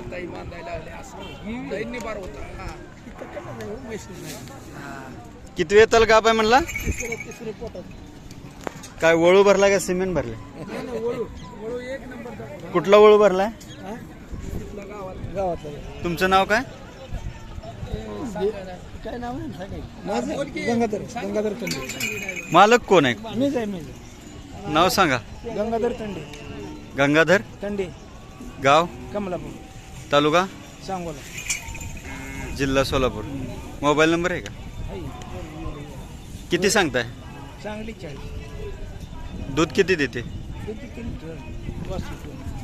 आता द्यायला आले असं होता किती वेळ तल आहे म्हणला काय वळू भरला का सिमेंट भरले कुठला वळू भरला तुमचं नाव काय काय नाव आहे गंगाधर तंडे मालक कोण आहे मीच आहे नाव सांगा गंगाधर तंडे गंगाधर तंडे गाव कमलापूर तालुका जिला सोलापुर मोबाइल नंबर है का किती संगता है दूध कितनी देते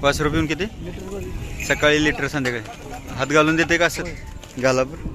पांच रुपये किती लीटर लिटर संध्याकाळी हाथ घालून देते का असं घाला बरं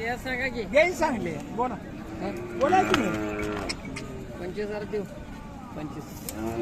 ते सांगा की हे सांगले बोला बोला की पंचवीस हजार देऊ पंचवीस हजार